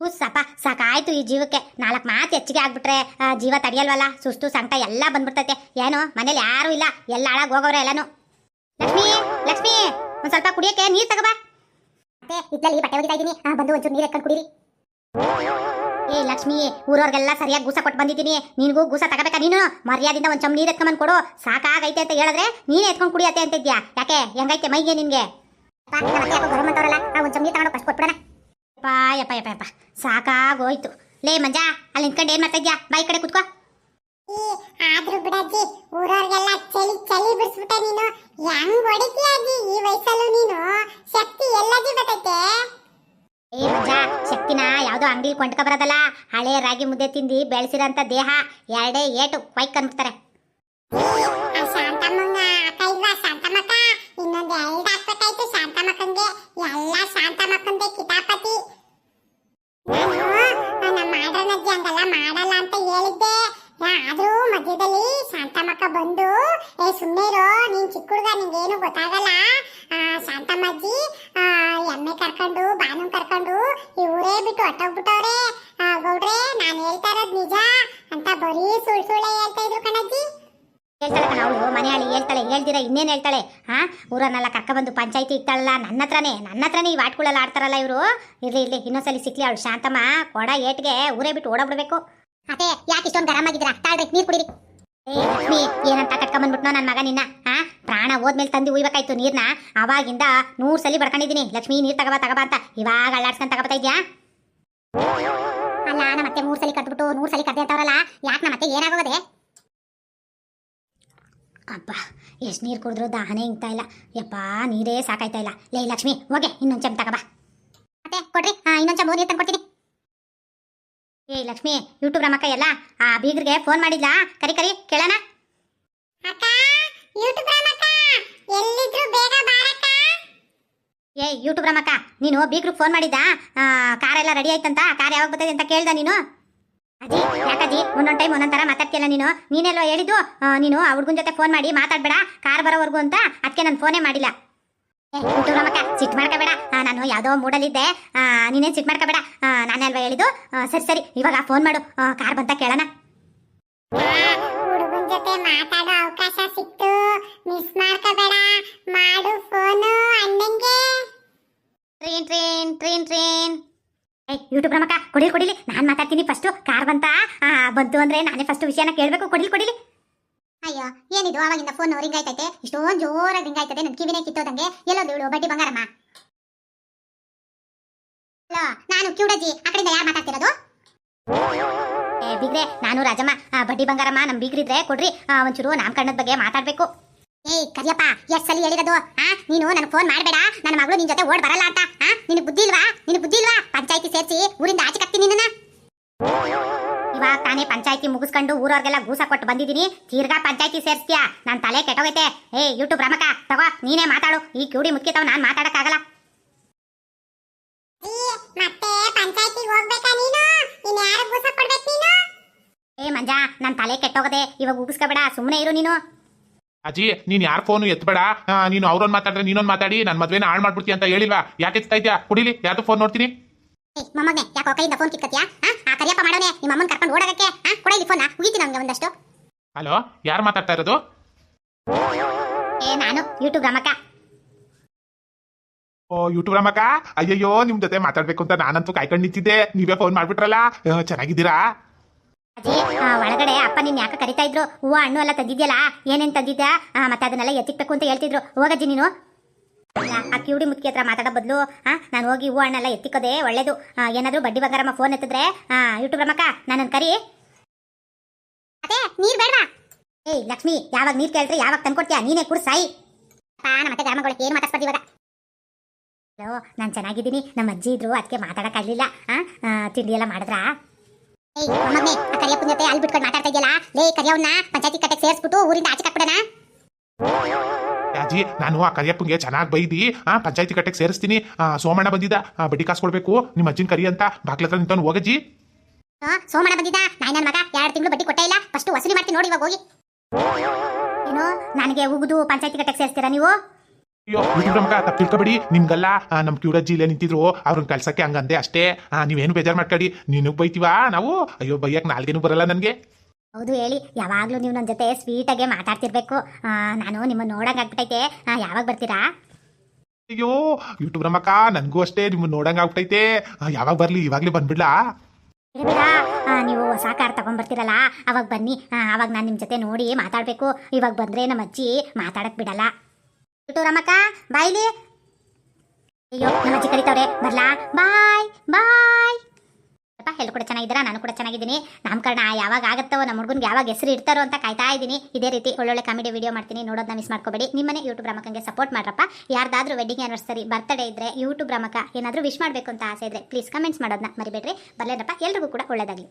ಹುಸ್ಸಪ್ಪ ಸಾಕಾಯ್ತು ಈ ಜೀವಕ್ಕೆ. ನಾಲ್ಕು ಮಾತು ಹೆಚ್ಚಿಗೆ ಆಗ್ಬಿಟ್ರೆ ಜೀವ ತಡಿಯಲ್ವಲ್ಲ? ಸುಸ್ತು ಸಂಕಟ ಎಲ್ಲ ಬಂದ್ಬಿಡ್ತೈತೆ. ಏನು? ಮನೇಲಿ ಯಾರು ಇಲ್ಲ. ಎಲ್ಲ ಹಾಳಾಗಿ ಹೋಗವ್ರೆ ಎಲ್ಲಾನು. ಲಕ್ಷ್ಮಿ ಲಕ್ಷ್ಮಿ ಒಂದ್ ಸ್ವಲ್ಪ ಕುಡಿಯಕ್ಕೆ ನೀರ್ ತಗೋಬಾ ಮತ್ತೆ ಇದ್ದಲ್ಲಿ ಬಟ್ಟೆ ಒಗಿತಾ ಇದೀನಿ ಆ, ಬಂದು ಒಂಚೂರು ನೀರ್ ಎತ್ಕೊಂಡು ಕುಡೀರಿ. ಏ ಲಕ್ಷ್ಮಿ ಊರವ್ರಿಗೆಲ್ಲ ಸರಿಯಾಗಿ ಗೂಸ ಕೊಟ್ಟು ಬಂದಿದ್ದೀನಿ. ನಿನಗೂ ಗೂಸ ತಗಬೇಕಾ ನೀನು? ಮರ್ಯಾದಿಂದ ಒಂದ್ ಚಮ್ ನೀರ್ ಎತ್ಕೊಂಡ್ ಕೊಡು. ಸಾಕಾಗೈತೆ ಅಂತ ಹೇಳಿದ್ರೆ ನೀನೇ ಎತ್ಕೊಂಡು ಕುಡಿಯತ್ತೆ ಅಂತ ಇದ್ಯಾ ಯಾಕೆ? ಹೆಂಗೈತೆ ಮೈಗೆ ನಿನ್ಗೆ? ಚಮ್ ನೀರ್ ತಗೊಂಡು ಫಸ್ಟ್ ಕೊಟ್ಬಿಡಣ. ಯಪ್ಪ ಯಪ್ಪ ಯಪ್ಪ ಸಾಕಾಗೋಯ್ತು. ಲೇ ಮಂಜಾ ಅಲ್ಲಿ ನಿಂತ್ಕೊಂಡು ಏನ್ ಮಾಡ್ತಾ ಇದ್ಯಾ? ಬಾಯಿ ಕಡೆ ಕುತ್ಕೋ. ಆದ್ರೂ ಬಿಡಜ್ಜಿ ಊರವ್ರಿಗೆಲ್ಲ ಚಳಿ ಚಳಿ ಬಿಡಿಸ್ಬಿಟ್ಟ ನೀನು. ಹೆಂಗ್ ಹೊಡಿತೀಯ ಈ ವಯಸ್ಸಲ್ಲೂ ನೀನು? ಶಕ್ತಿ ಎಲ್ಲಜ್ಜಿ ಬರ್ತೈತೆ. ಏ ಮಂಜಾ ಶಕ್ತಿನ ಯಾವ್ದೋ ಅಂಗಡಿ ಕೊಂಡ್ಕ ಬರೋದಲ್ಲ. ಹಳೆ ರಾಗಿ ಮುದ್ದೆ ತಿಂದು ಬೆಳೆಸಿರೋಂಥ ದೇಹ. ಎರಡೇ ಏಟು ಪೈಕ್ ಅಂದ್ಬಿಡ್ತಾರೆ ಆದ್ರೂ ಮಧ್ಯದಲ್ಲಿ ಶಾಂತಮ್ಮಕ್ಕ ಬಂದು, ಏ ಸುಮ್ಮನಿರೋ ನೀನ್ ಚಿಕ್ಕ ಹುಡುಗ ನಿಂಗೇನು ಗೊತ್ತಾಗಲ್ಲ. ಶಾಂತಮ್ಮಜ್ಜಿ ಎಮ್ಮೆ ಕರ್ಕೊಂಡು ಬಾನು ಕರ್ಕೊಂಡು, ಈ ಊರೇ ಬಿಟ್ಟು ಹೊಟ್ಟೋಗ್ಬಿಟ್ಟವ್ರೆ ಗೌಡ್ರೆ, ನಾನು ಹೇಳ್ತಾ ಇರೋದು ನಿಜ. ಅಂತ ಬರೀ ಸುಳ್ಳು ಸುಳ್ಳೆ ಹೇಳ್ತಾ ಇದ್ರು ಕಣಜ್ಜಿ. ಹೇಳ್ತಾಳೆ ಅವಳು ಮನೆಯಾಳಿ ಹೇಳ್ತಾಳೆ, ಹೇಳ್ದಿರ, ಇನ್ನೇನು ಹೇಳ್ತಾಳೆ? ಹಾ ಊರನ್ನೆಲ್ಲ ಕರ್ಕೊಬಂದು ಪಂಚಾಯತಿ ಇಟ್ಟಾಳಲ್ಲ, ನನ್ನ ಹತ್ರನೇ ನನ್ನ ಹತ್ರನೇ ಈ ವಾಟ್ಗಳೆಲ್ಲ ಆಡ್ತಾರಲ್ಲ ಇವರು. ಇರ್ಲಿ ಇರ್ಲಿ, ಇನ್ನೊಂದ್ಸಲಿ ಸಿಕ್ಲಿ ಅವಳು ಶಾಂತಮ್ಮ, ಕೊಡ ಏಟ್ಗೆ, ಊರೇ ಬಿಟ್ಟು ಓಡೋಗ್ಬಿಡ್ಬೇಕು. ಅದೇ, ಯಾಕೆ ಇಷ್ಟೊಂದು ಗರಂ ಆಗಿದ್ದೀರಾ? ತಾಳ್ರಿ, ನೀರು ಕುಡೀರಿ. ಏ ಏನಂತ ಕಟ್ಕೊಂಬಂದ್ಬಿಟ್ನೋ ನನ್ನ ಮಗ ನಿನ್ನ, ಆ? ಪ್ರಾಣ ಹೋದ್ಮೇಲೆ ತಂದು ಉಯ್ಬೇಕಾಯ್ತು ನೀರ್ನ. ಅವಾಗಿಂದ ನೂರ್ ಸಲಿ ಬಡ್ಕೊಂಡಿದ್ದೀನಿ. ಲಕ್ಷ್ಮಿ, ನೀರ್ ತಗಬಾ ತಗಬಾ ಅಂತ. ಇವಾಗ ಅಳ್ಳಾಡ್ಸ್ಕೊಂಡ್ ತಗೋತಾ ಇದ್ಯಾ? ಅಲ್ಲ ಮತ್ತೆ ಮೂರ್ ಸಲ ಕಟ್ಬಿಟ್ಟು ನೂರ್ ಸಲಿ ಕದ್ದೆ ಅಂತಾರಲ್ಲ ಯಾಕೆ ನಮ್ಮ ಮತ್ತೆ ಏನಾಗೋದೆ? ಅಬ್ಬಾ, ಎಷ್ಟು ನೀರು ಕುಡಿದ್ರು ದಾಹನೆ ಇಂಗ್ತಾ ಇಲ್ಲ. ಯಪ್ಪ, ನೀರೇ ಸಾಕಾಯ್ತಾ ಇಲ್ಲ. ಲೇ, ಲಕ್ಷ್ಮಿ, ಹೋಗೆ, ಇನ್ನೊಂದು ಚಮ್ ತಗಬಾ ಮತ್ತೆ, ಕೊಡ್ರಿ ಇನ್ನೊಂದು ಇನ್ನೊಂದ್ ನೀರು ತಂದು ತಂದ್ಕೊಡ್ತೀನಿ. ಏ ಲಕ್ಷ್ಮಿ ಯೂಟ್ಯೂಬ್ ರಮಕ್ಕ ಎಲ್ಲ ಆ ಬೀಗರಿಗೆ ಫೋನ್ ಮಾಡಿದ್ಲಾ? ಕರಿ ಕರಿ ಕೇಳೋಣ? ಅಕ್ಕ ಯೂಟ್ಯೂಬ್ ಅಕ್ಕ ಎಲ್ಲಿದ್ರು ಬೇಗ ಬಾರಕ್ಕ. ಏ ಯೂಟ್ಯೂಬ್ ರಮಕ್ಕ ನೀನು ಬೀಗ್ರಿಗೆ ಫೋನ್ ಮಾಡಿದ್ದ ಕಾರ್ ಎಲ್ಲ ರೆಡಿ ಆಯ್ತಂತ? ಕಾರ್ ಯಾವಾಗ ಬರ್ತದೆ ಅಂತ ಕೇಳ್ದ ನೀನು? ಅಜ್ಜಿ ಯಾಕಜ್ಜಿ ಒಂದೊಂದು ಟೈಮ್ ಒಂದೊಂದು ಥರ ಮಾತಾಡ್ತಿಲ್ಲ ನೀನು? ನೀನೆಲ್ಲೋ ಹೇಳಿದ್ದು ನೀನು ಆ ಹುಡುಗನ ಜೊತೆ ಫೋನ್ ಮಾಡಿ ಮಾತಾಡ್ಬೇಡ ಕಾರ್ ಬರೋವರೆಗೂ ಅಂತ ಅದಕ್ಕೆ ನಾನು ಫೋನೇ ಮಾಡಿಲ್ಲ. ಏ ಯೂಟ್ಯೂಬ್ ರಮಕ್ಕ ಸಿಟ್ ಮಾಡ್ಕೋಬೇಡ. ನಾನು ಯಾವುದೋ ಮೂಡಲ್ಲಿದ್ದೆ. ಆ, ನೀನೇನ್ ಸಿಟ್ ಮಾಡ್ಕೋಬೇಡ. ನಾನೇ ಅಲ್ವಾ ಹೇಳಿದ್ದು? ಸರಿ ಸರಿ ಇವಾಗ ಫೋನ್ ಮಾಡು. ಕಾರ್ ಬಂತ ಕೇಳೋಣ. ಹುಡುಗನ ಜೊತೆ ಮಾತಾಡೋ ಅವಕಾಶ ಸಿಕ್ತು. ಮಿಸ್ ಮಾಡ್ಕೋಬೇಡ. ಮಾಡು ಫೋನ್ ಅಣ್ಣಂಗೆ ಟ್ರೈನ್ ಟ್ರೈನ್ ಟ್ರೈನ್ ಟ್ರೈನ್. ಏ ಯೂಟ್ಯೂಬ್ ರಮಕ್ಕ ಕೊಡಿಲಿ ಕೊಡಿಲಿ. ನಾನು ಮಾತಾಡ್ತೀನಿ ಫಸ್ಟು ಕಾರ್ ಬಂತ? ಬಂತು ಅಂದ್ರೆ ನಾನೇ ಫಸ್ಟ್ ವಿಷಯನ ಕೇಳಬೇಕು. ಕೊಡಿಲಿ ಕೊಡಿಲಿ. ಏನಿದು? ಅವಾಗಿಂದ ಫೋನ್ ರಿಂಗ್ ಆಯ್ತೈತೆ. ಇಷ್ಟೊಂದು ಜೋರಾಗಿ ರಿಂಗ್ ಆಯ್ತದೆ. ನನ್ ಕಿವಿನೇ ಕಿತ್ತೋದಂಗೆ. ಎಲ್ಲೋದು ಇವಳು ಬಡ್ಡಿ ಬಂಗಾರಮ್ಮ. ಹಲೋ ನಾನು ಕ್ಯೂಡಜ್ಜಿ. ಆ ಕಡೆಯಿಂದ ಯಾರು ಮಾತಾಡ್ತಿರೋದು? ಏ ಬಿಗ್ರೆ ನಾನು ರಾಜಮ್ಮ. ಆ, ಬಡ್ಡಿ ಬಂಗಾರಮ್ಮ ನಮ್ ಬೀಗ್ರಿದ್ರೆ ಕೊಡ್ರಿ. ಆ, ಒಂಚೂರು ಕಣ್ಣದ ಬಗ್ಗೆ ಮಾತಾಡ್ಬೇಕು. ಏಯ್ ಕರಿಯಪ್ಪ ಎಷ್ಟ್ ಸಲ ಹೇಳಿರೋದು? ಆ ನೀನು ನನಗೆ ಫೋನ್ ಮಾಡಬೇಡ. ನನ್ನ ಮಗಳು ನಿನ್ ಜೊತೆ ಓಡ್ ಬರಲ್ಲ ಅಂತ. ಆ ನಿನಗೆ ಬುದ್ಧಿ ಇಲ್ವಾ? ನಿನಗೆ ಬುದ್ಧಿ ಇಲ್ವಾ? ಪಂಚಾಯತಿ ಸೇರಿಸಿ ಊರಿಂದ ಆಚೆ ಕಟ್ತೀನಿ ನಿನ್ನ ತಾನೇ ಪಂಚಾಯತಿ ಮುಗಿಸ್ಕೊಂಡು ಊರವ್ರಿಗೆಲ್ಲ ಗೂಸ ಕೊಟ್ಟು ಬಂದಿದ್ದೀನಿ. ತಿರ್ಗಾ ಪಂಚಾಯತಿ ಸೇರಿಸ್ತೀಯಾ? ನಾನ್ ತಲೆ ಕೆಟ್ಟೋಗೈತೆ. ಏ ಯೂಟ್ಯೂಬ್ ರಮಕ ತಗೋ ನೀನೇ ಮಾತಾಡು. ಈ ಕ್ಯೂಡಿ ಮುಖ್ಯತಾವ್ ನಾನ್ ಮಾತಾಡಕ್ಕಾಗಲ್ಲ. ನೀನು? ನೀನು? ಏ ಮಂಜಾ ನನ್ನ ತಲೆ ಕೆಟ್ಟೋಗದೆ. ಇವಾಗ ಉಗಿಸ್ಕೋಬೇಡ ಸುಮ್ಮನೆ ಇರು ನೀನು. ಅಜ್ಜಿ ನೀನ್ ಯಾರ ಫೋನು ಎತ್ಬೇಡ? ನೀನು ಅವ್ರೊಂದ್ ಮಾತಾಡಿದ್ರೆ ನೀನೊಂದ್ ಮಾತಾಡಿ. ನನ್ನ ಮದ್ವೆನ ಹಾಳು ಮಾಡ್ಬಿಡ್ತೀಯ ಅಂತ ಹೇಳಿಲ್ವಾ? ಯಾಕೆ ಎತ್ತಾ ಇದ್ಯಾ? ಕುಡಿಲಿ ಯಾರ್ದು ಫೋನ್ ನೋಡ್ತೀನಿ? ಮೊಮ್ಮಗನೆ ಯಾಕೋ ಕೈಯಿಂದ ಫೋನ್ ಕಿತ್ಕತ್ಯಾ ಆ ಕರಿಯಪ್ಪ ಮಾಡೋನೆ ನಿಮ್ಮ ಅಮ್ಮನ್ ಕರ್ಕೊಂಡು ಓಡೋಗಕ್ಕೆ. ಆ ಕೊಡ ಇಲ್ಲಿ ಫೋನ್ ಉಗಿತೀನಿ ನನಗೆ ಒಂದಷ್ಟು. ಹಲೋ ಯಾರು ಮಾತಾಡ್ತಾ ಇರೋದು? ಏ ನಾನು ಯೂಟ್ಯೂಬ್ ರಮಕ್ಕ. ಓ ಯೂಟ್ಯೂಬ್ ರಮಕ ಅಯ್ಯಯ್ಯೋ ನಿಮ್ ಜೊತೆ ಮಾತಾಡ್ಬೇಕು ಅಂತ ನಾನಂತೂ ಕಾಯ್ಕೊಂಡು ನಿಂತಿದ್ದೆ. ನೀವೇ ಫೋನ್ ಮಾಡ್ಬಿಟ್ರಲ್ಲ? ಚೆನ್ನಾಗಿದ್ದೀರಾ? ಅಜ್ಜಿ ಒಳಗಡೆ ಅಪ್ಪ ನಿನ್ ಯಾಕೆ ಕರಿತಾ ಇದ್ರು? ಹೂವು ಹಣ್ಣು ಎಲ್ಲ ತಂದಿದ್ಯಲ್ಲ ಏನೇನ್ ತಂದಿದ್ದ ಆ, ಮತ್ತೆ ಅದನ್ನೆಲ್ಲ ಎತ್ತಿಕ್ಬೇಕು ಅಂತ ಹೇಳ್ತಿದ್ರು. ಹೋಗಜ್ಜಿ ನೀನು. ಆ ಕಿವಿಡಿ ಮುತ್ಕಿ ಹತ್ರ ಮಾತಾಡೋ ಬದಲು ನಾನು ಹೋಗಿ ಹೂ ಹಣ್ಣೆಲ್ಲ ಎತ್ತಿಕೋದೆ ಒಳ್ಳೇದು. ಏನಾದ್ರು ಬಡ್ಡಿ ಬಂಗಾರಮ್ಮ ಫೋನ್ ಎತ್ತಿದ್ರೆ ಯೂಟ್ಯೂಬ್ ರಮಕ್ಕ ನಾನು ಕರಿ. ಅದೇ ನೀರ್ ಬೇಡವಾ? ಏಯ್ ಲಕ್ಷ್ಮಿ ಯಾವಾಗ ನೀರ್ ಕೇಳಿದ್ರೆ ಯಾವಾಗ ತಂದ್ಕೊಡ್ತೀಯಾ? ನೀನೇ ಕುಡ್ ಸಾಯಿ. ಮತ್ತೆ ಗ್ರಾಮಗಳಿಗೆ ಏನ್ ಮಾತಾಡ್ಸ್ಬೋದು ಇವಾಗ? ಹಲೋ ನಾನು ಚೆನ್ನಾಗಿದ್ದೀನಿ. ನಮ್ಮ ಅಜ್ಜಿ ಇದ್ರು ಅದಕ್ಕೆ ಮಾತಾಡಕ್ಕಾಗ್ಲಿಲ್ಲ. ತಿಂಡಿ ಎಲ್ಲ ಮಾಡಿದ್ರಾ? ಏಯ್ ಮಮ್ಮಿ ಕರಿಯಪ್ಪನ ಜೊತೆ ಅಲ್ಲಿ ಬಿಟ್ಕೊಂಡು ಮಾತಾಡ್ತಾ ಇದೆಯಲ್ಲ ಲೇ ಕರಿಯವನ್ನ ಪಂಚಾಯತಿ ಕಟ್ಟೆಗೆ ಸೇರಿಸ್ಬಿಟ್ಟು ಊರಿಂದ ಆಚೆ ಕಟ್ಬಿಡೋಣ. ಅಜ್ಜಿ ನಾನು ಆ ಕರಿಯಪ್ಪಂಗೆ ಚೆನ್ನಾಗಿ ಬೈದಿ ಆ ಪಂಚಾಯತಿ ಕಟ್ಟೆಗೆ ಸೇರಿಸ್ತೀನಿ. ಆ, ಸೋಮಣ್ಣ ಬಂದಿದ್ದ ಬಡ್ಡಿ ಕಾಸು ಕೊಡ್ಬೇಕು. ನಿಮ್ಮ ಅಜ್ಜಿನ ಕರಿ ಅಂತ ಬಾಗ್ಲತ್ರ ನಿಂತವನು ಹೋಗಜ್ಜಿ. ಸೋಮಣ್ಣ ಬಂದಿದ್ದ? ನಾನು ನನ್ನ ಮಗ ಎರಡು ತಿಂಗಳು ಬಡ್ಡಿ ಕೊಟ್ಟೇ ಇಲ್ಲ. ಫಸ್ಟ್ ವಸೂಲಿ ಮಾಡ್ತೀನಿ ನೋಡಿ ಇವಾಗ ಹೋಗಿ. ಏನು ನನಗೆ ಉಗಿದು ಪಂಚಾಯತಿ ಕಟ್ಟೆಗೆ ಸೇರಿಸ್ತೀರಾ ನೀವು? ಅಯ್ಯೋ ವಿಕ್ರಮಕ್ಕ ತಪ್ಪು ತಿಳ್ಕೊಬೇಡಿ. ನಿಮ್ಗಲ್ಲ ನಮ್ಮ ನಮ್ ಕ್ಯೂರಜ್ಜಿ ಇಲ್ಲೇ ನಿಂತಿದ್ರು. ಅವ್ರನ್ನ ಕಳ್ಸಕ್ಕೆ ಹಂಗಂದೆ ಅಷ್ಟೇ. ನೀವೇನು ಬೇಜಾರು ಮಾಡ್ಕೊಳ್ಳಿ. ನಿನಗ್ ಬೈತೀವಾ ನಾವು? ಅಯ್ಯೋ ಬೈಯಕ್ ನಾಲ್ಗೇನು ಬರಲ್ಲ ನನ್ಗೆ. ಹೌದು ಹೇಳಿ ಯಾವಾಗಲೂ ನೀವು ನನ್ನ ಜೊತೆ ಸ್ವೀಟಾಗೆ ಮಾತಾಡ್ತಿರ್ಬೇಕು. ಆ, ನಾನು ನಿಮ್ಮನ್ನ ನೋಡಂಗ್ ಆಗ್ಬಿಟ್ಟೈತೆ ಆ, ಯಾವಾಗ ಬರ್ತೀರಾ? ಅಯ್ಯೋ ಯೂಟ್ಯೂಬ್ ರಮಕ್ಕ ನನ್ಗೂ ಅಷ್ಟೇ ನಿಮ್ಮನ್ನ ನೋಡಂಗ್ ಆಗ್ಬಿಟ್ಟೈತೆ ಆ, ಯಾವಾಗ ಬರ್ಲಿ ಇವಾಗ್ಲೇ ಬಂದ್ಬಿಡ್ಲಾ? ಬೇಡ ಬೇಡ. ಆ, ನೀವು ಹೊಸ ಕಾರ್ ತಗೊಂಡ್ಬರ್ತೀರಲ್ಲ ಅವಾಗ ಬನ್ನಿ. ಆ, ಅವಾಗ ನಾನು ನಿಮ್ಮ ಜೊತೆ ನೋಡಿ ಮಾತಾಡ್ಬೇಕು. ಇವಾಗ ಬಂದ್ರೆ ನಮ್ಮ ಅಜ್ಜಿ ಮಾತಾಡಕ್ ಬಿಡಲ್ಲ. ಇಟ್ಟು ರಮಕ್ಕ ಬಾಯ್ಲಿ ಅಯ್ಯೋ ನಮ್ಮ ಅಜ್ಜಿ ಕರಿತವ್ರೆ. ಬರ್ಲಾ? ಬಾಯ್ ಬಾಯ್. ಅಪ್ಪ ಎಲ್ಲರೂ ಕೂಡ ಚೆನ್ನಾಗಿದ್ದೀರಾ? ನಾನು ಕೂಡ ಚೆನ್ನಾಗಿದ್ದೀನಿ. ನಾಮಕರಣ ಯಾವಾಗ ಆಗುತ್ತೋ ನಮ್ಮ ಹುಡುಗನ್ಗೆ ಯಾವಾಗ ಹೆಸರು ಇಡ್ತಾರೋ ಅಂತ ಕಾಯ್ತಾ ಇದ್ದೀನಿ. ಇದೇ ರೀತಿ ಒಳ್ಳೊಳ್ಳೆ ಕಾಮಿಡಿ ವಿಡಿಯೋ ಮಾಡ್ತೀನಿ. ನೋಡೋದನ್ನ ಮಿಸ್ ಮಾಡ್ಕೋಬೇಡಿ. ನಿಮ್ಮನೆ ಯೂಟ್ಯೂಬ್ ರಮಕಂಗೆ ಸಪೋರ್ಟ್ ಮಾಡ್ರಪ್ಪ. ಯಾರ್ದಾದ್ರೂ ವೆಡ್ಡಿಂಗ್ ಆನಿವರ್ಸರಿ ಬರ್ತ್ಡೇ ಇದ್ರೆ ಯೂಟ್ಯೂಬ್ ರಮಕ ಏನಾದರೂ ವಿಶ್ ಮಾಡಬೇಕು ಅಂತ ಆಸೆ ಇದ್ರೆ ಪ್ಲೀಸ್ ಕಮೆಂಟ್ಸ್ ಮಾಡೋದನ್ನ ಮರಿಬೇಡ್ರಿ. ಬರಲೇನಪ್ಪ? ಎಲ್ರಿಗೂ ಕೂಡ ಒಳ್ಳೇದಾಗಲಿ.